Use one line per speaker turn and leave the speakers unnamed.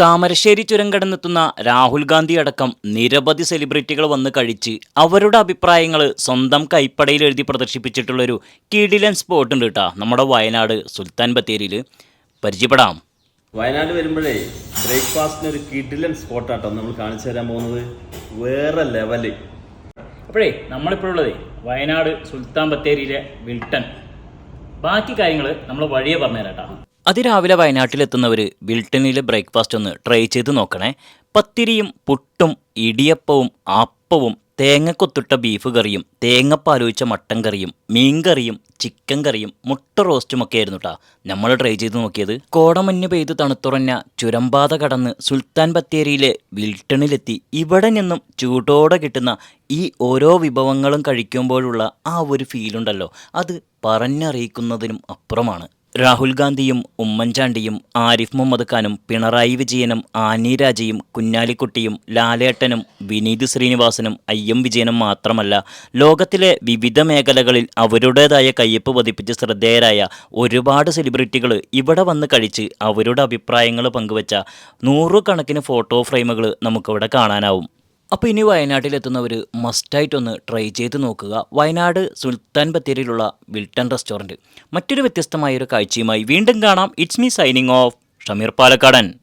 താമരശ്ശേരി ചുരം കടന്നെത്തുന്ന രാഹുൽ ഗാന്ധി അടക്കം നിരവധി സെലിബ്രിറ്റികൾ വന്ന് കഴിച്ച് അവരുടെ അഭിപ്രായങ്ങൾ സ്വന്തം കൈപ്പടയിൽ എഴുതി പ്രദർശിപ്പിച്ചിട്ടുള്ളൊരു കിടിലൻ സ്പോട്ട് ഉണ്ട് കേട്ടോ നമ്മുടെ വയനാട് സുൽത്താൻ ബത്തേരിയിൽ പരിചയപ്പെടാം.
വയനാട് വരുമ്പോഴേ ബ്രേക്ക്ഫാസ്റ്റിന് ഒരു കിഡിലൻ സ്പോട്ടാട്ടോ നമ്മൾ കാണിച്ചു തരാൻ പോകുന്നത്. വേറെ ലെവൽ
അപ്പോഴേ നമ്മളിപ്പോഴുള്ളതേ വയനാട് സുൽത്താൻ ബത്തേരിയിലെ വിൽട്ടൺ. ബാക്കി കാര്യങ്ങൾ നമ്മൾ വഴിയെ പറഞ്ഞുതരാം കേട്ടോ അതിരാവിലെ വയനാട്ടിലെത്തുന്നവർ ബിൽട്ടനിൽ ബ്രേക്ക്ഫാസ്റ്റ് ഒന്ന് ട്രൈ ചെയ്ത് നോക്കണേ. പത്തിരിയും പുട്ടും ഇടിയപ്പവും അപ്പവും തേങ്ങക്കൊത്തിട്ട ബീഫ് കറിയും തേങ്ങപ്പാലൊഴിച്ച മട്ടൻ കറിയും മീൻ കറിയും ചിക്കൻ കറിയും മുട്ട റോസ്റ്റും ഒക്കെ ആയിരുന്നു കേട്ടോ നമ്മൾ ട്രൈ ചെയ്ത് നോക്കിയത്. കോടമഞ്ഞ് പെയ്ത് തണുത്തുറഞ്ഞ ചുരമ്പാത കടന്ന് സുൽത്താൻ ബത്തേരിയിലെ വിൽട്ടണിലെത്തി. ഇവിടെ നിന്നും ചൂടോടെ കിട്ടുന്ന ഈ ഓരോ വിഭവങ്ങളും കഴിക്കുമ്പോഴുള്ള ആ ഒരു ഫീലുണ്ടല്ലോ അത് പറഞ്ഞറിയിക്കുന്നതിനും അപ്പുറമാണ്. രാഹുൽ ഗാന്ധിയും ഉമ്മൻചാണ്ടിയും ആരിഫ് മുഹമ്മദ് ഖാനും പിണറായി വിജയനും ആനി രാജയും കുഞ്ഞാലിക്കുട്ടിയും ലാലേട്ടനും വിനീത് ശ്രീനിവാസനും എം വിജയനും മാത്രമല്ല ലോകത്തിലെ വിവിധ മേഖലകളിൽ അവരുടേതായ കയ്യൊപ്പ് പതിപ്പിച്ച് ശ്രദ്ധേയരായ ഒരുപാട് സെലിബ്രിറ്റികൾ ഇവിടെ വന്ന് കഴിച്ച് അവരുടെ അഭിപ്രായങ്ങൾ പങ്കുവച്ച നൂറുകണക്കിന് ഫോട്ടോ ഫ്രെയിമുകൾ നമുക്കിവിടെ കാണാനാവും. അപ്പോൾ ഇനി വയനാട്ടിലെത്തുന്നവർ മസ്റ്റായിട്ടൊന്ന് ട്രൈ ചെയ്ത് നോക്കുക. വയനാട് സുൽത്താൻ ബത്തേരിയിലുള്ള വിൽട്ടൺ റെസ്റ്റോറന്റ് മറ്റൊരു വ്യത്യസ്തമായ ഒരു കാഴ്ചയുമായി വീണ്ടും കാണാം. It's me signing off Shameer Palakkadan.